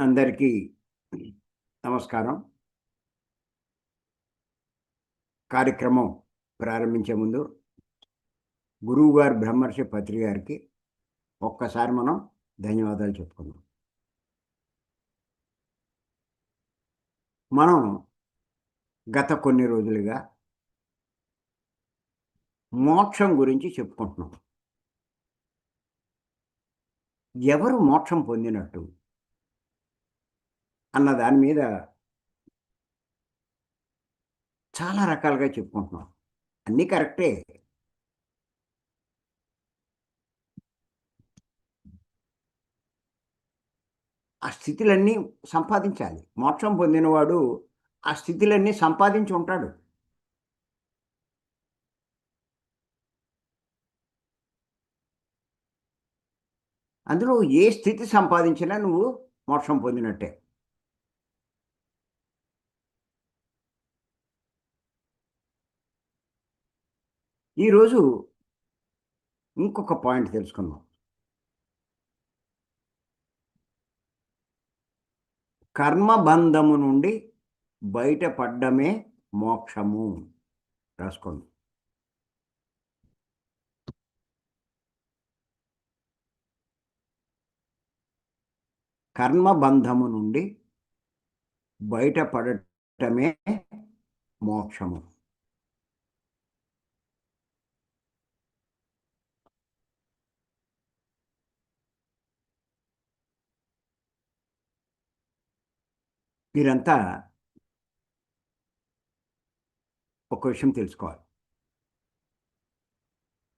అందరికీ నమస్కారం. కార్యక్రమం ప్రారంభించే ముందు గురువు గారు బ్రహ్మర్షి పత్రి గారికి ఒక్కసారి మనం ధన్యవాదాలు చెప్పుకుందాం. మనం గత కొన్ని రోజులుగా మోక్షం గురించి చెప్పుకుంటున్నాం. ఎవరు మోక్షం పొందినట్టు? అన్న దాని మీద చాలా రకాలుగా చెప్పుకుంటున్నాం. అన్నీ కరెక్టే. ఆ స్థితులన్నీ సంపాదించాలి. మోక్షం పొందినవాడు ఆ స్థితులన్నీ సంపాదించి ఉంటాడు. అందులో ఏ స్థితి సంపాదించినా నువ్వు మోక్షం పొందినట్టే. ఈరోజు ఇంకొక పాయింట్ తెలుసుకుందాం. కర్మబంధము నుండి బయటపడ్డమే మోక్షము. రాసుకోండి. కర్మబంధము నుండి బయటపడటమే మోక్షము. మీరంతా ఒక విషయం తెలుసుకోవాలి.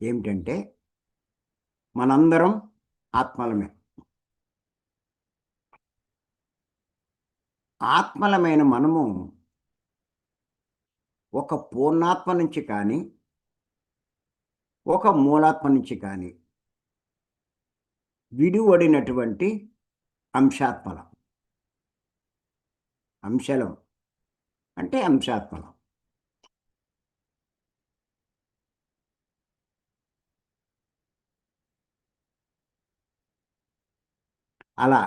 ఏమిటంటే మనందరం ఆత్మలమే. ఆత్మలమైన మనము ఒక పూర్ణాత్మ నుంచి కానీ ఒక మూలాత్మ నుంచి కానీ విడివడినటువంటి అంశాత్మలం. అంశలం. అంటే అంశాత్మలం అలా.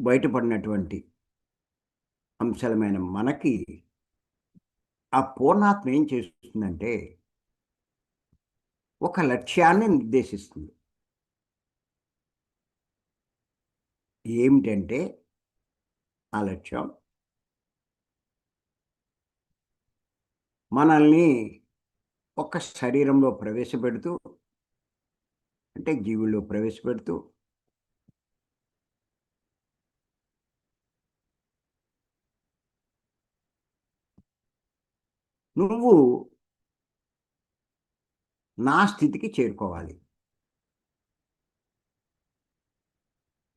బయటపడినటువంటి అంశాలమైన మనకి ఆ పూర్ణాత్మ ఏం చేస్తుందంటే ఒక లక్ష్యాన్ని నిర్దేశిస్తుంది. ఏమిటంటే ఆ లక్ష్యం మనల్ని ఒక శరీరంలో ప్రవేశపెడుతూ అంటే జీవుల్లో ప్రవేశపెడుతూ నువ్వు నా స్థితికి చేరుకోవాలి.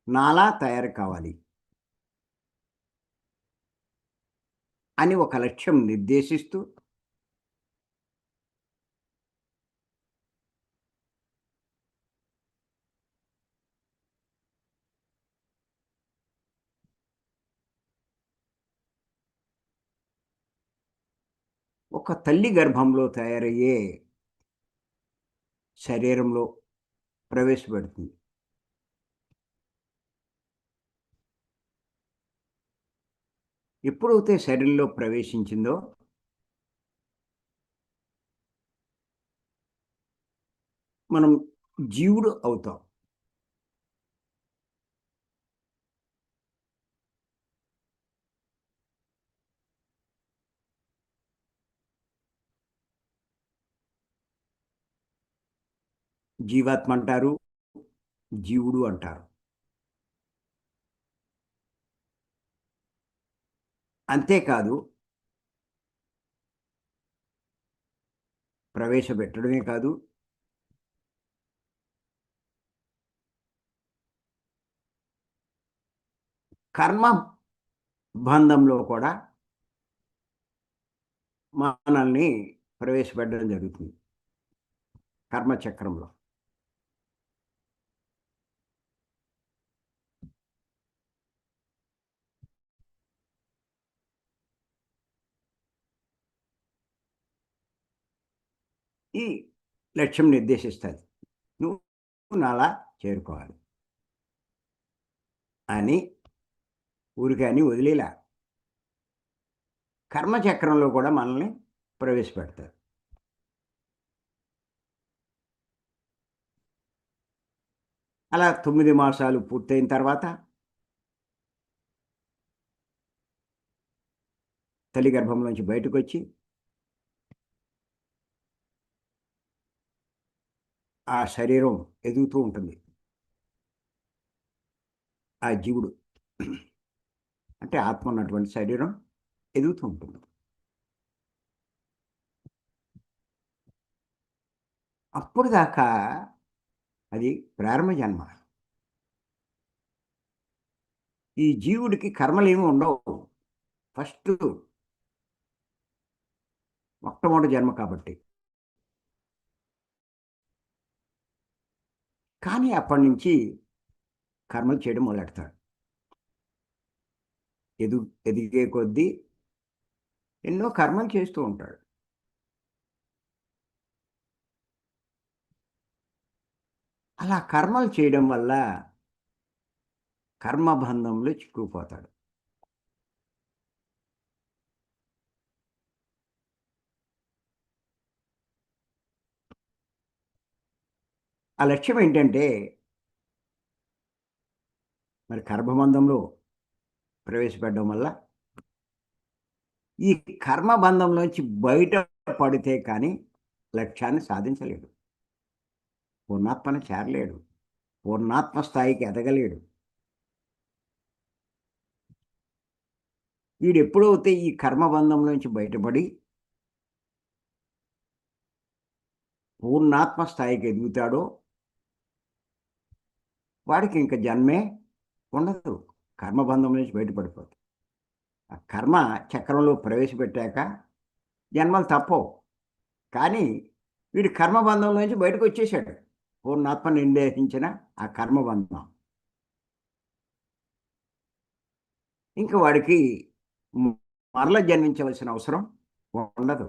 నాలా తయారు కావాలి. అని ఒక లక్ష్యం నిర్దేశిస్తూ ఒక తల్లి గర్భంలో తయారయ్యే శరీరంలో ప్రవేశపెడుతుంది. ఎప్పుడైతే శరీరంలో ప్రవేశించిందో మనం జీవుడు అవుతాం. జీవాత్మ అంటారు జీవుడు అంటారు. అంతేకాదు ప్రవేశపెట్టడమే కాదు కర్మ బంధంలో కూడా మనల్ని ప్రవేశపెట్టడం జరుగుతుంది. కర్మచక్రంలో. ఈ లక్ష్యం నిర్దేశిస్తుంది. నువ్వు నాలా చేరుకోవాలి. అని ఊరికని వదిలేలా. కర్మచక్రంలో కూడా మనల్ని ప్రవేశపెడతారు. అలా తొమ్మిది మాసాలు పూర్తయిన తర్వాత తల్లి గర్భంలోంచి బయటకు వచ్చి ఆ శరీరం ఎదుగుతూ ఉంటుంది. ఆ జీవుడు అంటే ఆత్మ ఉన్నటువంటి శరీరం ఎదుగుతూ ఉంటుంది. అప్పుడు దాకా అది ప్రారంభ జన్మ. ఈ జీవుడికి కర్మలేమి ఉండవు. ఫస్ట్ మొట్టమొదటి జన్మ కాబట్టి. కానీ అప్పటి నుంచి కర్మలు చేయడం మొదలెడతాడు. ఎదు ఎదిగే కొద్దీ ఎన్నో కర్మలు చేస్తూ ఉంటాడు. అలా కర్మలు చేయడం వల్ల కర్మబంధంలో చిక్కుకుపోతాడు. ఆ లక్ష్యం ఏంటంటే మరి కర్మబంధంలో ప్రవేశపెట్టడం వల్ల ఈ కర్మబంధంలోంచి బయట పడితే కానీ లక్ష్యాన్ని సాధించలేడు. పూర్ణాత్మను చేరలేడు. పూర్ణాత్మ స్థాయికి ఎదగలేడు. వీడు ఎప్పుడైతే ఈ కర్మబంధంలోంచి బయటపడి పూర్ణాత్మ స్థాయికి ఎదుగుతాడో వాడికి ఇంకా జన్మే ఉండదు. కర్మబంధం నుంచి బయటపడిపోతుంది ఆ కర్మ చక్రంలో ప్రవేశపెట్టాక జన్మలు తప్పవు. కానీ వీడు కర్మబంధం నుంచి బయటకు వచ్చేసాడు పూర్ణాత్మ నిర్దేశించిన ఆ కర్మబంధం ఇంకా వాడికి మరల జన్మించవలసిన అవసరం ఉండదు.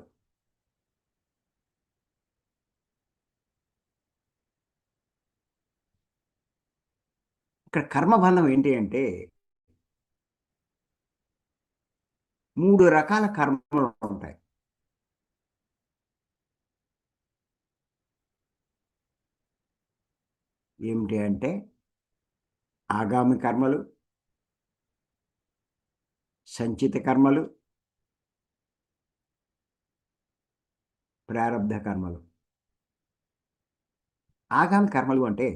ఇక్కడ కర్మబంధం ఏంటి అంటే మూడు రకాల కర్మలు ఉంటాయి. ఏమిటి అంటే ఆగామి కర్మలు సంచిత కర్మలు ప్రారంధ కర్మలు. ఆగామి కర్మలు అంటే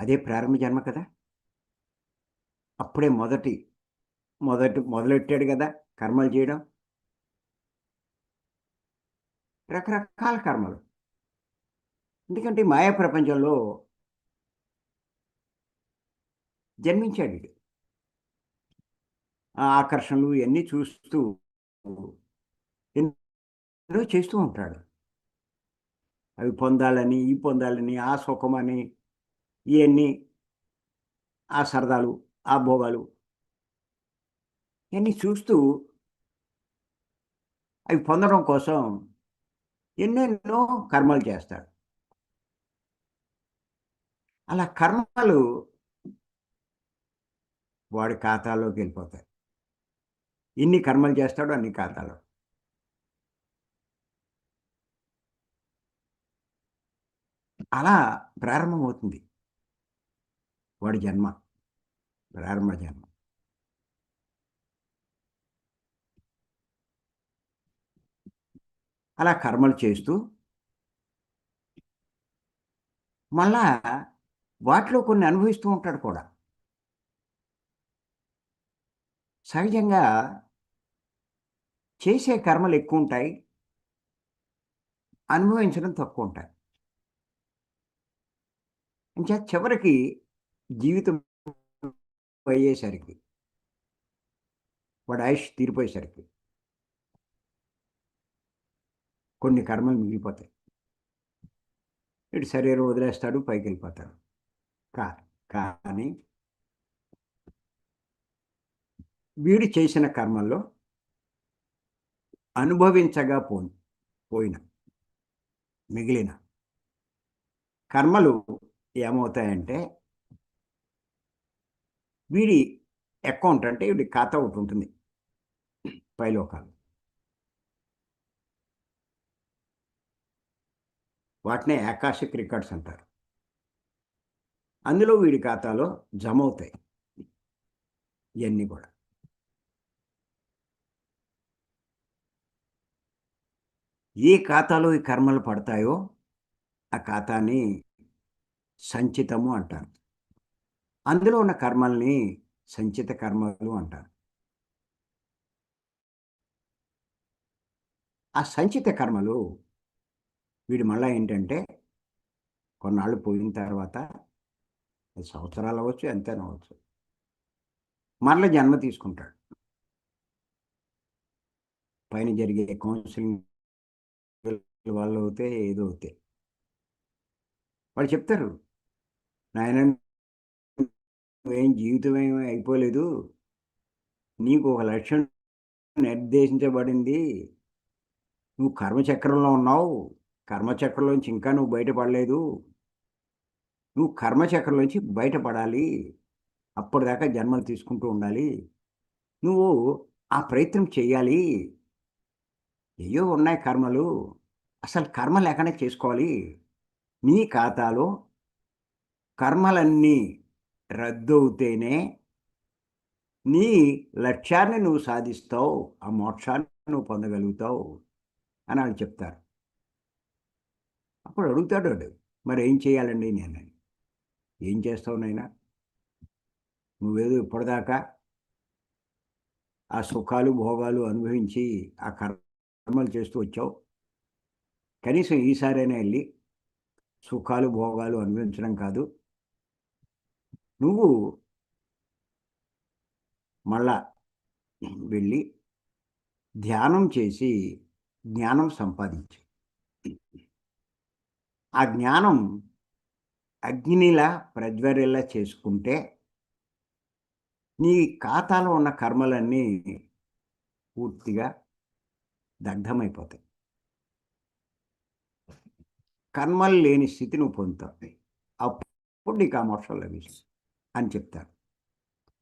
అదే ప్రారంభ జన్మ కదా? అప్పుడే మొదటి మొదటి మొదలెట్టాడు కదా కర్మలు చేయడం? రకరకాల కర్మలు. ఎందుకంటే మాయా ప్రపంచంలో జన్మించాడు ఆ ఆకర్షణలు ఇవన్నీ చూస్తూ ఎన్నో చేస్తూ ఉంటాడు. అవి పొందాలని ఈ పొందాలని ఆ సుఖమని ఇవన్నీ ఆ సరదాలు ఆ భోగాలు ఇవన్నీ చూస్తూ అవి పొందడం కోసం ఎన్నెన్నో కర్మలు చేస్తాడు. అలా కర్మలు వాడి ఖాతాలోకి వెళ్ళిపోతాయి. ఎన్ని కర్మలు చేస్తాడో అన్ని ఖాతాలో అలా ప్రారంభమవుతుంది. వాడి జన్మ ప్రారంభ జన్మ. అలా కర్మలు చేస్తూ మళ్ళా వాటిలో కొన్ని అనుభవిస్తూ ఉంటాడు కూడా. సహజంగా చేసే కర్మలు ఎక్కువ ఉంటాయి అనుభవించడం తక్కువ ఉంటాయి. ఇంకా చివరికి జీవితం అయ్యేసరికి వాడు ఆయుష్ తీరిపోయేసరికి కొన్ని కర్మలు మిగిలిపోతాయి. ఇటు శరీరం వదిలేస్తాడు పైకి వెళ్ళిపోతాడు కా కానీ వీడు చేసిన కర్మల్లో అనుభవించగా పో పోయిన మిగిలిన కర్మలు ఏమవుతాయంటే వీడి అకౌంట్ అంటే వీడి ఖాతా ఒకటి ఉంటుంది. పైలోకాలు. వాటినే ఆకాశిక్ రికార్డ్స్ అంటారు. అందులో వీడి ఖాతాలో జమ అవుతాయి ఇవన్నీ కూడా. ఏ ఖాతాలో ఈ కర్మలు పడతాయో ఆ ఖాతాని సంచితము అంటారు. అందులో ఉన్న కర్మల్ని సంచిత కర్మలు అంటారు. ఆ సంచిత కర్మలు వీడు మళ్ళీ ఏంటంటే కొన్నాళ్ళు పోయిన తర్వాత సంవత్సరాలు అవ్వచ్చు ఎంతైనా అవ్వచ్చు. మరల జన్మ తీసుకుంటాడు. పైన జరిగే కౌన్సిలింగ్ వాళ్ళు అవుతే ఏదో అవుతాయి. వాళ్ళు చెప్తారు నాయన ఏం జీవితం ఏమీ అయిపోలేదు. నీకు ఒక లక్ష్యం నిర్దేశించబడింది. నువ్వు కర్మచక్రంలో ఉన్నావు. కర్మచక్రంలోంచి ఇంకా నువ్వు బయటపడలేదు. నువ్వు కర్మచక్రంలోంచి బయటపడాలి. అప్పటిదాకా జన్మలు తీసుకుంటూ ఉండాలి. నువ్వు ఆ ప్రయత్నం చేయాలి. ఏయో ఉన్నాయి కర్మలు. అసలు కర్మ లేకనే చేసుకోవాలి. నీ ఖాతాలో కర్మలన్నీ రద్దవుతేనే నీ లక్ష్యాన్ని నువ్వు సాధిస్తావు ఆ మోక్షాన్ని నువ్వు పొందగలుగుతావు అని వాళ్ళు చెప్తారు. అప్పుడు అడుగుతాడు వాడు మరి ఏం చేయాలండి నేను ఏం చేస్తావు నైనా నువ్వేదో ఇప్పటిదాకా ఆ సుఖాలు భోగాలు అనుభవించి ఆ కర్మలు చేస్తూ వచ్చావు. కనీసం ఈసారైనా వెళ్ళి సుఖాలు భోగాలు అనుభవించడం కాదు. నువ్వు మళ్ళా వెళ్ళి ధ్యానం చేసి జ్ఞానం సంపాదించు. ఆ జ్ఞానం అగ్నిలా ప్రజ్వరిలా చేసుకుంటే నీ ఖాతాలో ఉన్న కర్మలన్నీ పూర్తిగా దగ్ధమైపోతాయి. కర్మలు లేని స్థితి నువ్వు పొందుతావు. అప్పుడు నీకు ఆ మోక్షం లభిస్తుంది. అని చెప్తారు.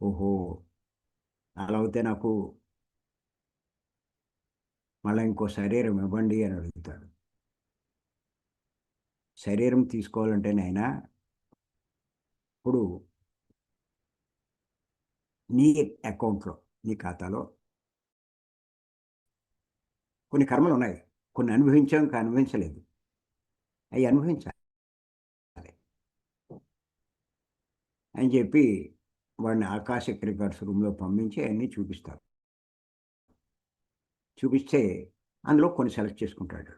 ఓహో! అలా అయితే నాకు మళ్ళీ ఇంకో శరీరం ఇవ్వండి అని అడుగుతాడు. శరీరం తీసుకోవాలంటే నాయన ఇప్పుడు నీ అకౌంట్లో నీ ఖాతాలో కొన్ని కర్మలు ఉన్నాయి. కొన్ని అనుభవించాం ఇంకా అనుభవించలేదు. అవి అనుభవించాలి. అని చెప్పి వాడిని ఆకాశ క్రికెట్స్ రూమ్లో పంపించి అన్నీ చూపిస్తారు చూపిస్తే అందులో కొన్ని సెలెక్ట్ చేసుకుంటాడు.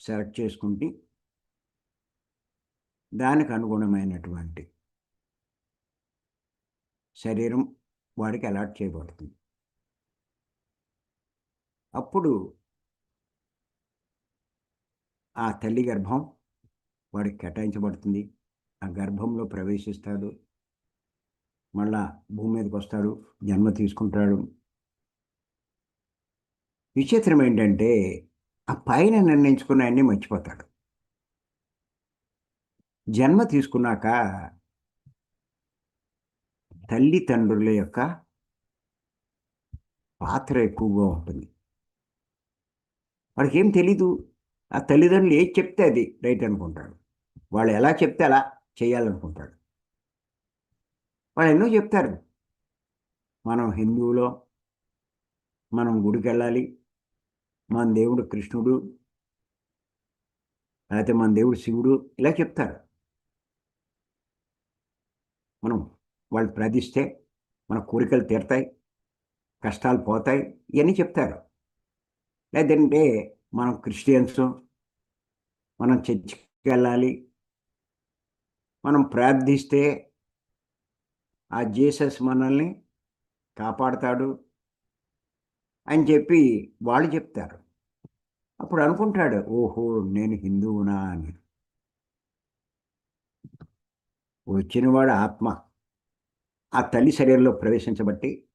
సెలెక్ట్ చేసుకుంటే దానికి అనుగుణమైనటువంటి శరీరం వాడికి అలాట్ చేయబడుతుంది. అప్పుడు ఆ తల్లి గర్భం వాడికి కేటాయించబడుతుంది. ఆ గర్భంలో ప్రవేశిస్తాడు. మళ్ళా భూమి మీదకి వస్తాడు. జన్మ తీసుకుంటాడు. విచిత్రం ఏంటంటే ఆ పైన నిర్ణయించుకున్న అన్నీ మర్చిపోతాడు. జన్మ తీసుకున్నాక తల్లిదండ్రుల యొక్క పాత్ర ఎక్కువగా ఉంటుంది. వాడికి ఏం తెలీదు. ఆ తల్లిదండ్రులు ఏది చెప్తే అది రైట్ అనుకుంటాడు వాళ్ళు ఎలా చెప్తే అలా చేయాలనుకుంటాడు. వాళ్ళు ఎన్నో చెప్తారు. మనం హిందువులో మనం గుడికి వెళ్ళాలి మన దేవుడు కృష్ణుడు. లేకపోతే మన దేవుడు శివుడు. ఇలా చెప్తారు. మనం వాళ్ళు ప్రార్థిస్తే మన కోరికలు తీరతాయి. కష్టాలు పోతాయి. ఇవన్నీ చెప్తారు. లేదంటే మనం క్రిస్టియన్స్ మనం చర్చికి వెళ్ళాలి మనం ప్రార్థిస్తే ఆ జీసస్ మనల్ని కాపాడుతాడు అని చెప్పి వాళ్ళు చెప్తారు. అప్పుడు అనుకుంటాడు ఓహో నేను హిందువునా అని. వచ్చినవాడు ఆత్మ. ఆ తల్లి శరీరంలో ప్రవేశించబట్టి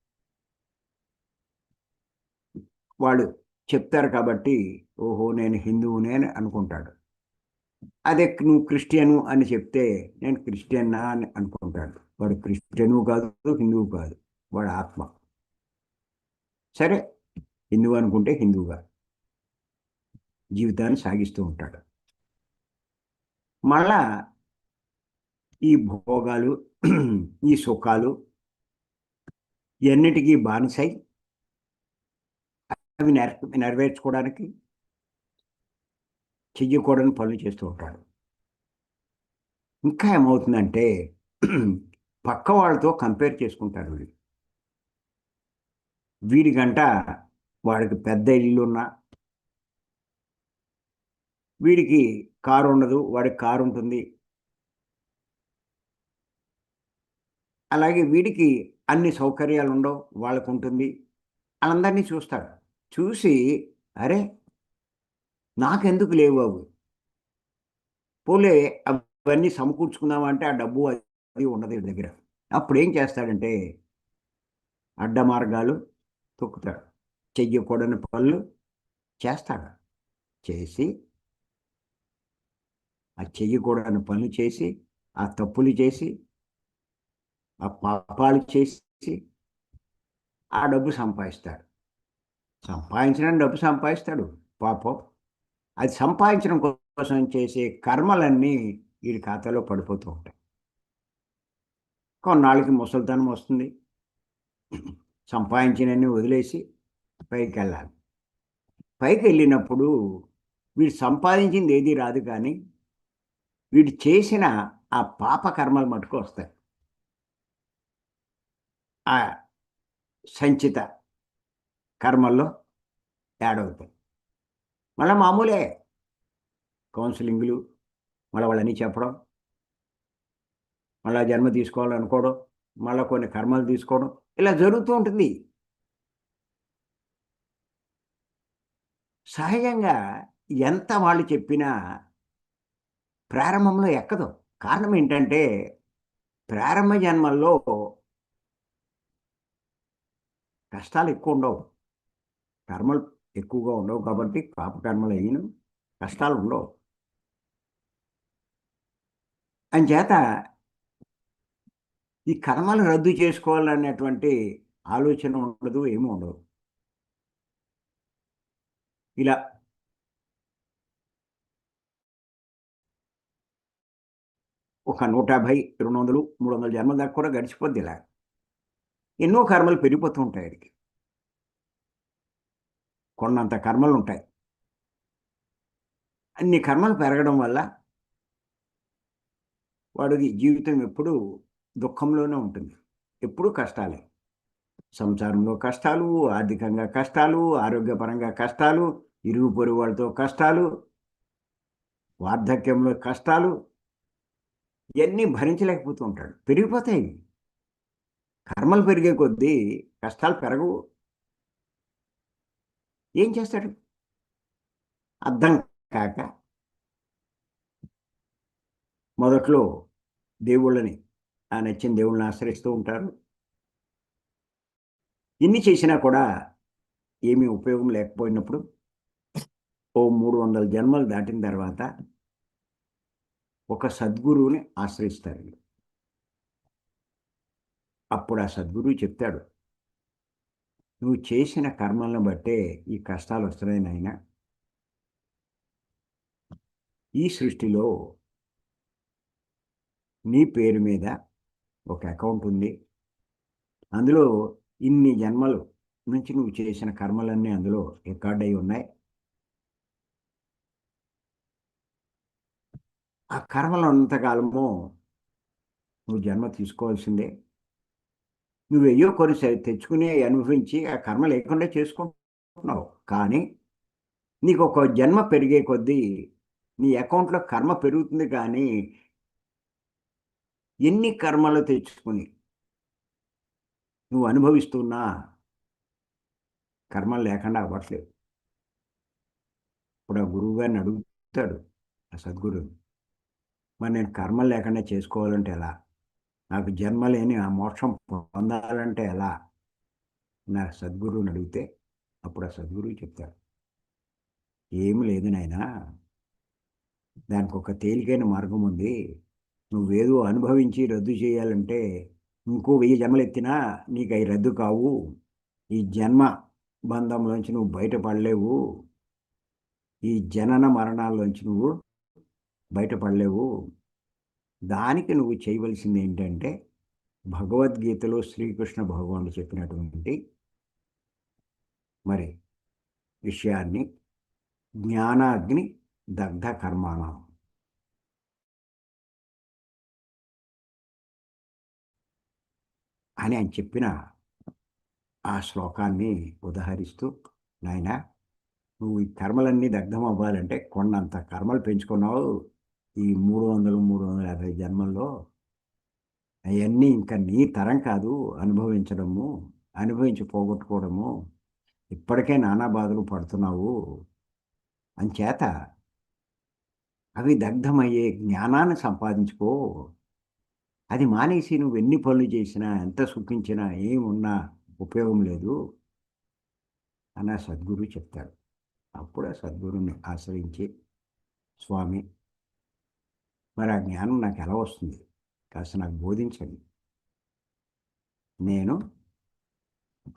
వాళ్ళు చెప్తారు కాబట్టి ఓహో నేను హిందువునే అని అనుకుంటాడు. అదే నువ్వు క్రిస్టియను అని చెప్తే నేను క్రిస్టియన్నా అని అనుకుంటాడు. వాడు క్రిస్టియను కాదు హిందువు కాదు. వాడు ఆత్మ. సరే హిందువు అనుకుంటే హిందువుగా. జీవితాన్ని సాగిస్తూ ఉంటాడు. మళ్ళా ఈ భోగాలు ఈ సుఖాలు ఎన్నిటికీ బానిసై అవి నెర నెరవేర్చుకోవడానికి చెయ్యకూడని పనులు చేస్తూ ఉంటాడు ఇంకా ఏమవుతుందంటే పక్క వాళ్ళతో కంపేర్ చేసుకుంటారు వీడు వీడికంట వాడికి పెద్ద ఇల్లు ఉన్నా వీడికి కారు ఉండదు వాడికి కారు ఉంటుంది. అలాగే వీడికి అన్ని సౌకర్యాలు ఉండవు వాళ్ళకు ఉంటుంది వాళ్ళందరినీ చూస్తాడు చూసి అరే నాకెందుకు లేవు అవి పోలే అవన్నీ సమకూర్చుకున్నామంటే ఆ డబ్బు అది ఉండదు వీడి దగ్గర. అప్పుడు ఏం చేస్తాడంటే అడ్డ మార్గాలు తొక్కుతాడు. చెయ్యకూడని పనులు చేస్తాడు. చేసి ఆ చెయ్యకూడని పనులు చేసి ఆ తప్పులు చేసి ఆ పాపాలు చేసి ఆ డబ్బు సంపాదిస్తాడు. సంపాదించడానికి డబ్బు సంపాదిస్తాడు. పాపం. అది సంపాదించడం కోసం చేసే కర్మలన్నీ వీడి ఖాతాలో పడిపోతూ ఉంటాయి. కొన్నాళ్ళకి ముసలితనం వస్తుంది. సంపాదించినన్ని వదిలేసి పైకి వెళ్ళాలి. పైకి వెళ్ళినప్పుడు వీడు సంపాదించింది ఏది రాదు కానీ వీడు చేసిన ఆ పాప కర్మలు మటుకు వస్తాయి. ఆ సంచిత కర్మల్లో యాడ్ అవుతాయి. మళ్ళీ మామూలే. కౌన్సిలింగ్లు మళ్ళీ వాళ్ళని చెప్పడం. మళ్ళీ జన్మ తీసుకోవాలనుకోవడం. మళ్ళీ కొన్ని కర్మలు తీసుకోవడం. ఇలా జరుగుతూ ఉంటుంది. సహజంగా ఎంత వాళ్ళు చెప్పినా ప్రారంభంలో ఎక్కదు. కారణం ఏంటంటే ప్రారంభ జన్మల్లో కష్టాలు ఎక్కువ ఉండవు. కర్మలు ఎక్కువగా ఉండవు కాబట్టి పాపకర్మలు అయిన కష్టాలు ఉండవు. అంచేత ఈ కర్మలు రద్దు చేసుకోవాలనేటువంటి ఆలోచన ఉండదు ఏమీ ఉండదు. ఇలా ఒక నూట యాభై రెండు వందలు మూడు వందల జన్మల దాకా కూడా గడిచిపోద్ది ఇలా. ఎన్నో కర్మలు పెరిగిపోతూ ఉంటాయి ఆయనకి కొన్నంత కర్మలు ఉంటాయి. అన్ని కర్మలు పెరగడం వల్ల వాడికి జీవితం ఎప్పుడూ దుఃఖంలోనే ఉంటుంది. ఎప్పుడూ కష్టాలే. సంసారంలో కష్టాలు ఆర్థికంగా కష్టాలు ఆరోగ్యపరంగా కష్టాలు ఇరుగు పొరుగు వాళ్ళతో కష్టాలు వార్ధక్యంలో కష్టాలు ఇవన్నీ భరించలేకపోతూ ఉంటాడు. పెరిగిపోతాయి. కర్మలు పెరిగే కొద్దీ కష్టాలు పెరగవు. ఏం చేస్తాడు? అర్థం కాక మొదట్లో దేవుళ్ళని ఆ నచ్చిన దేవుళ్ళని ఆశ్రయిస్తూ ఉంటారు. ఇన్ని చేసినా కూడా ఏమీ ఉపయోగం లేకపోయినప్పుడు ఓ మూడు వందల జన్మలు దాటిన తర్వాత ఒక సద్గురువుని ఆశ్రయిస్తారు అప్పుడు ఆ సద్గురువు చెప్తాడు నువ్వు చేసిన కర్మలను బట్టే ఈ కష్టాలు వస్తున్నాయి నాయన. ఈ సృష్టిలో నీ పేరు మీద ఒక అకౌంట్ ఉంది. అందులో ఇన్ని జన్మలు నుంచి నువ్వు చేసిన కర్మలన్నీ అందులో రికార్డ్ అయి ఉన్నాయి. ఆ కర్మలు అంతకాలము నువ్వు జన్మ తీసుకోవాల్సిందే. నువ్వు వెయ్యో కొన్ని తెచ్చుకుని అనుభవించి ఆ కర్మ లేకుండా చేసుకుంటున్నావు. కానీ నీకు ఒక జన్మ పెరిగే కొద్దీ నీ అకౌంట్లో కర్మ పెరుగుతుంది కానీ ఎన్ని కర్మలు తెచ్చుకుని నువ్వు అనుభవిస్తున్నా కర్మలు లేకుండా అవ్వట్లేదు. ఇప్పుడు ఆ గురువు గారిని అడుగుతాడు ఆ సద్గురు మరి నేను కర్మలు లేకుండా చేసుకోవాలంటే ఎలా? నాకు జన్మ లేని ఆ మోక్షం పొందాలంటే ఎలా? నా సద్గురువుని అడిగితే అప్పుడు ఆ సద్గురువు చెప్తారు ఏమి లేదు నాయనా. దానికి ఒక తేలికైన మార్గం ఉంది. నువ్వేదో అనుభవించి రద్దు చేయాలంటే ఇంకో వెయ్యి జన్మలు ఎత్తినా నీకు అవి రద్దు కావు. ఈ జన్మ బంధంలోంచి నువ్వు బయటపడలేవు. ఈ జనన మరణాల్లోంచి నువ్వు బయటపడలేవు. దానికి నువ్వు చేయవలసింది ఏంటంటే భగవద్గీతలో శ్రీకృష్ణ భగవానుడు చెప్పినటువంటి మరి విషయాన్ని జ్ఞానాగ్ని దగ్ధ కర్మాణం అని ఆయన చెప్పిన ఆ శ్లోకాన్ని ఉదహరిస్తూ నాయన నువ్వు ఈ కర్మలన్నీ దగ్ధం అవ్వాలంటే కొన్నంత కర్మలు పెంచుకున్నావు ఈ మూడు వందలు మూడు వందల యాభై జన్మల్లో అవన్నీ ఇంకా నీ తరం కాదు అనుభవించడము అనుభవించి పోగొట్టుకోవడము. ఇప్పటికే నానా బాధలు పడుతున్నావు. అంచేత అవి దగ్ధమయ్యే జ్ఞానాన్ని సంపాదించుకో. అది మానేసి నువ్వు ఎన్ని పనులు చేసినా ఎంత సుఖించినా ఏమున్నా ఉపయోగం లేదు అని ఆ సద్గురు చెప్తాడు. అప్పుడే సద్గురుని ఆశ్రయించి స్వామి మరి ఆ జ్ఞానం నాకు ఎలా వస్తుంది? కాస్త నాకు బోధించండి. నేను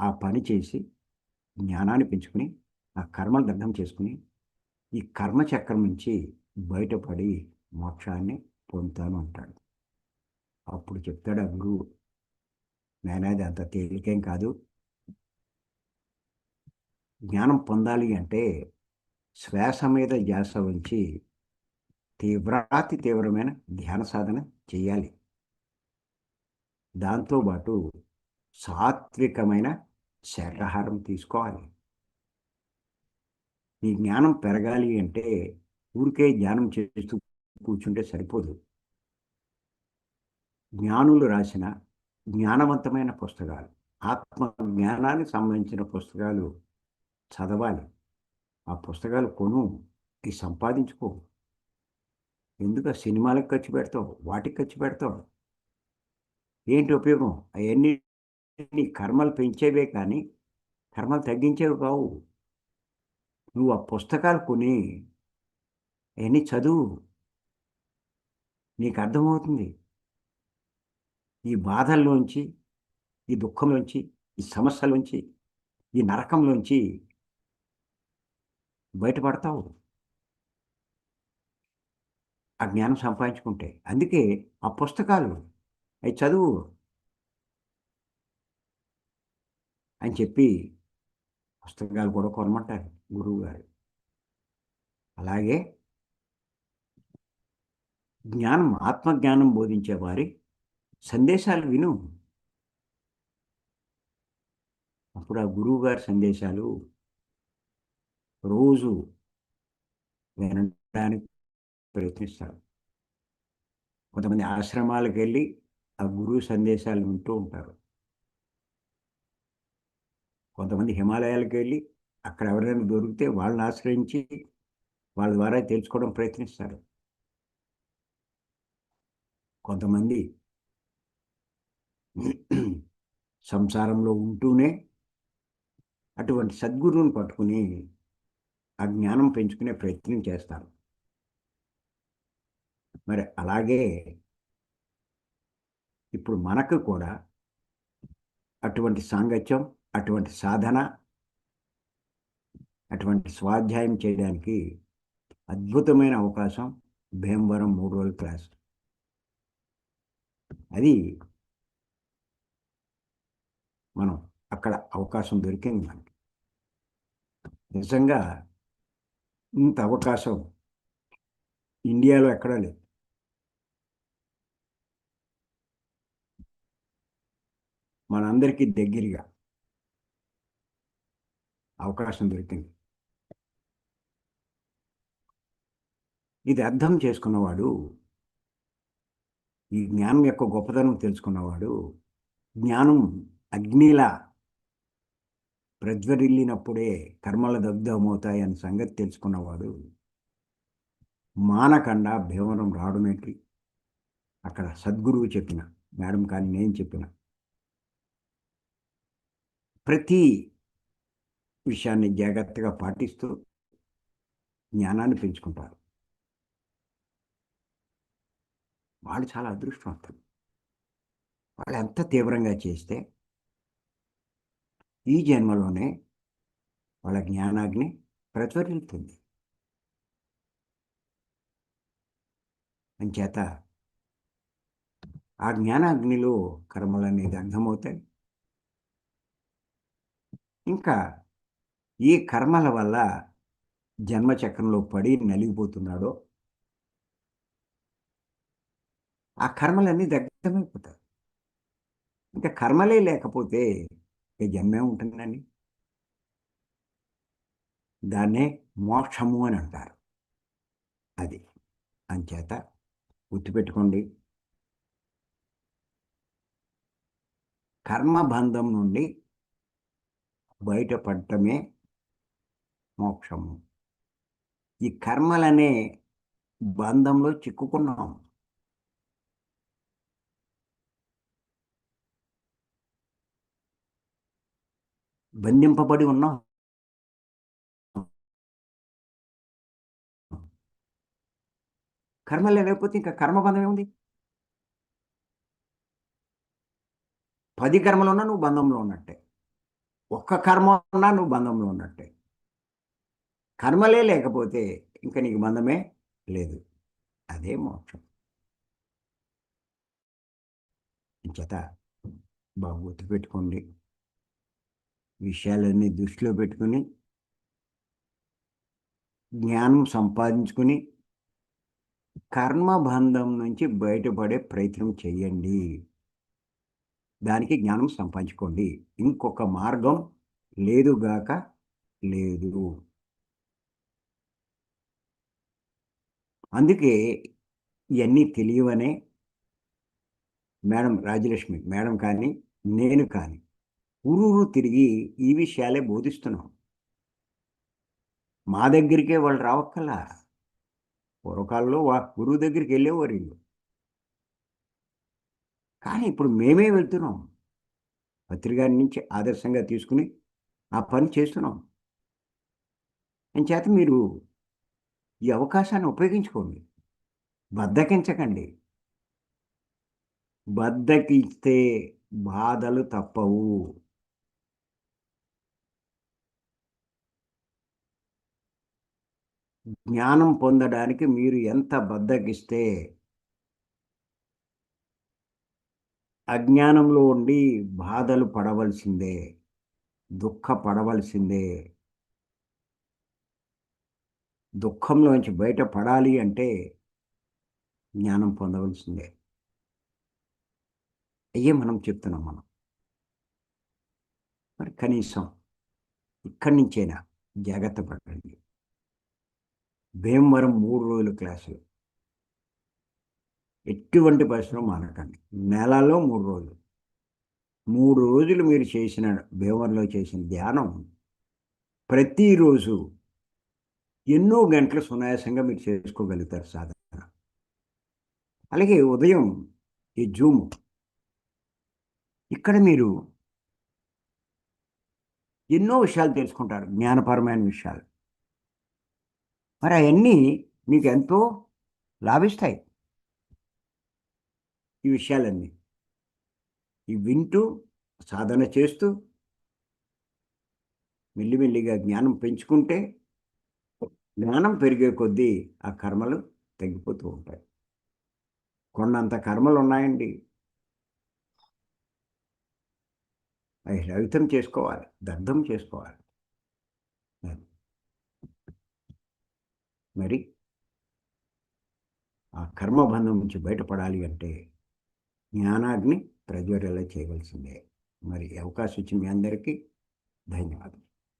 ఆ పని చేసి జ్ఞానాన్ని పెంచుకుని ఆ కర్మలు దగ్ధం చేసుకుని ఈ కర్మచక్రం నుంచి బయటపడి మోక్షాన్ని పొందుతాను అంటాడు. అప్పుడు చెప్తాడు ఆ గురువు నేనది అంత తేలికేం కాదు. జ్ఞానం పొందాలి అంటే శ్వాస మీద ధ్యాస ఉంచి తీవ్రాతి తీవ్రమైన ధ్యాన సాధన చేయాలి. దాంతోపాటు సాత్వికమైన శాకాహారం తీసుకోవాలి. ఈ జ్ఞానం పెరగాలి అంటే ఊరికే ధ్యానం చేస్తూ కూర్చుంటే సరిపోదు. జ్ఞానులు రాసిన జ్ఞానవంతమైన పుస్తకాలు ఆత్మ జ్ఞానానికి సంబంధించిన పుస్తకాలు చదవాలి. ఆ పుస్తకాలు కొను ఈ సంపాదించుకో. ఎందుకు సినిమాలకు ఖర్చు పెడతావు వాటికి ఖర్చు పెడతావు. ఏంటి ఉపయోగం? అవన్నీ కర్మలు పెంచేవే కానీ కర్మలు తగ్గించేవి కావు. నువ్వు ఆ పుస్తకాలు కొని అవన్నీ చదువు. నీకు అర్థమవుతుంది. ఈ బాధల్లోంచి ఈ దుఃఖంలోంచి ఈ సమస్యలోంచి ఈ నరకంలోంచి బయటపడతావు. ఆ జ్ఞానం సంపాదించుకుంటే. అందుకే ఆ పుస్తకాలు అవి చదువు అని చెప్పి పుస్తకాలు కూడా కొనమంటారు గురువు గారు. అలాగే జ్ఞానం ఆత్మజ్ఞానం బోధించే వారి సందేశాలు విను. అప్పుడు ఆ గురువు గారి సందేశాలు రోజు వినడానికి ప్రయత్నిస్తారు కొంతమంది ఆశ్రమాలకు వెళ్ళి ఆ గురువు సందేశాలు వింటూ ఉంటారు. కొంతమంది హిమాలయాలకు వెళ్ళి అక్కడ ఎవరైనా దొరికితే వాళ్ళని ఆశ్రయించి వాళ్ళ ద్వారా తెలుసుకోవడం ప్రయత్నిస్తారు. కొంతమంది సంసారంలో ఉంటూనే అటువంటి సద్గురువుని పట్టుకుని ఆ జ్ఞానం పెంచుకునే ప్రయత్నం చేస్తారు. మరి అలాగే ఇప్పుడు మనకు కూడా అటువంటి సాంగత్యం అటువంటి సాధన అటువంటి స్వాధ్యాయం చేయడానికి అద్భుతమైన అవకాశం భీమవరం మూడు రోజుల క్లాస్. అది మనం అక్కడ అవకాశం దొరికింది మనకి. నిజంగా ఇంత అవకాశం ఇండియాలో ఎక్కడా లేదు. మనందరికీ దగ్గరగా అవకాశం దొరికింది. ఇది అర్థం చేసుకున్నవాడు ఈ జ్ఞానం యొక్క గొప్పతనం తెలుసుకున్నవాడు జ్ఞానం అగ్నిలా ప్రజ్వరిల్లినప్పుడే కర్మల దగ్ధమవుతాయని సంగతి తెలుసుకున్నవాడు మానకండ భీమరం రావడమేంటి అక్కడ సద్గురువు చెప్పిన మేడం కానీ నేను చెప్పిన ప్రతి విషయాన్ని జాగ్రత్తగా పాటిస్తూ జ్ఞానాన్ని పెంచుకుంటారు. వాళ్ళు చాలా అదృష్టవంతులు. వాళ్ళు ఎంత తీవ్రంగా చేస్తే ఈ జన్మలోనే వాళ్ళ జ్ఞానాగ్ని ప్రజ్వరిల్లుతుంది అంచేత ఆ జ్ఞానాగ్నిలో కర్మలు అనేది అర్థమవుతాయి ఇంకా ఈ కర్మల వల్ల జన్మచక్రంలో పడి నలిగిపోతున్నాడో ఆ కర్మలన్నీ దగ్ధమైపోతాయి. ఇంకా కర్మలే లేకపోతే ఇక జన్మే ఉంటుందండి. దాన్నే మోక్షము అని అంటారు. అది అంచేత గుర్తుపెట్టుకోండి. కర్మబంధం నుండి బయటపడటమే మోక్షము. ఈ కర్మలనే బంధంలో చిక్కుకున్నాం. బంధింపబడి ఉన్నాం. కర్మ లేకపోతే ఇంకా కర్మబంధం ఏముంది? పది కర్మలు ఉన్నా నువ్వు బంధంలో ఉన్నట్టే. ఒక్క కర్మ ఉన్నా నువ్వు బంధంలో ఉన్నట్టే. కర్మలే లేకపోతే ఇంకా నీకు బంధమే లేదు. అదే మోక్షం. చేత బాగా గుర్తుపెట్టుకోండి విషయాలన్నీ దృష్టిలో పెట్టుకుని జ్ఞానం సంపాదించుకుని కర్మబంధం నుంచి బయటపడే ప్రయత్నం చేయండి. దానికి జ్ఞానం సంపాదించుకోండి. ఇంకొక మార్గం లేదుగాక లేదు. అందుకే ఇవన్నీ తెలియవనే మేడం రాజలక్ష్మి మేడం కానీ నేను కానీ ఊరూరు తిరిగి ఈ విషయాలే బోధిస్తున్నాం. మా దగ్గరికే వాళ్ళు రావక్కలా పూర్వకాలంలో వా గురువు దగ్గరికి వెళ్ళేవారు వీళ్ళు. కానీ ఇప్పుడు మేమే వెళ్తున్నాం. పత్రికారి నుంచి ఆదర్శంగా తీసుకుని ఆ పని చేస్తున్నాం. అని చేత మీరు ఈ అవకాశాన్ని ఉపయోగించుకోండి. బద్దకించకండి. బద్దకిస్తే బాధలు తప్పవు. జ్ఞానం పొందడానికి మీరు ఎంత బద్దకిస్తే అజ్ఞానంలో ఉండి బాధలు పడవలసిందే దుఃఖపడవలసిందే. దుఃఖంలోంచి బయటపడాలి అంటే జ్ఞానం పొందవలసిందే. అయ్యే మనం చెప్తున్నాం మనం. మరి కనీసం ఇక్కడి నుంచైనా జాగ్రత్త పడండి. భీమవరం మూడు రోజుల క్లాసులు. ఎటువంటి పరిశ్రమ మానకండి నెలలో మూడు రోజులు. మూడు రోజులు మీరు చేసిన భీమవరంలో చేసిన ధ్యానం ప్రతిరోజు ఎన్నో గంటలు సునాయాసంగా మీరు చేసుకోగలుగుతారు సాధన అలాగే ఉదయం ఈ జూమ్. ఇక్కడ మీరు ఎన్నో విషయాలు తెలుసుకుంటారు జ్ఞానపరమైన విషయాలు. మరి అవన్నీ మీకు ఎంతో లాభిస్తాయి. ఈ విషయాలన్నీ. ఈ వింటూ సాధన చేస్తూ మెల్లిమెల్లిగా జ్ఞానం పెంచుకుంటే జ్ఞానం పెరిగే కొద్దీ ఆ కర్మలు తగ్గిపోతూ ఉంటాయి. కొన్నంత కర్మలు ఉన్నాయండి. అవి రవితం చేసుకోవాలి దగ్ధం చేసుకోవాలి. మరి ఆ కర్మబంధం నుంచి బయటపడాలి అంటే జ్ఞానాగ్ని ప్రజ్వరల చేయవలసిందే. మరి అవకాశం ఇచ్చిన మీ అందరికీ ధన్యవాదాలు.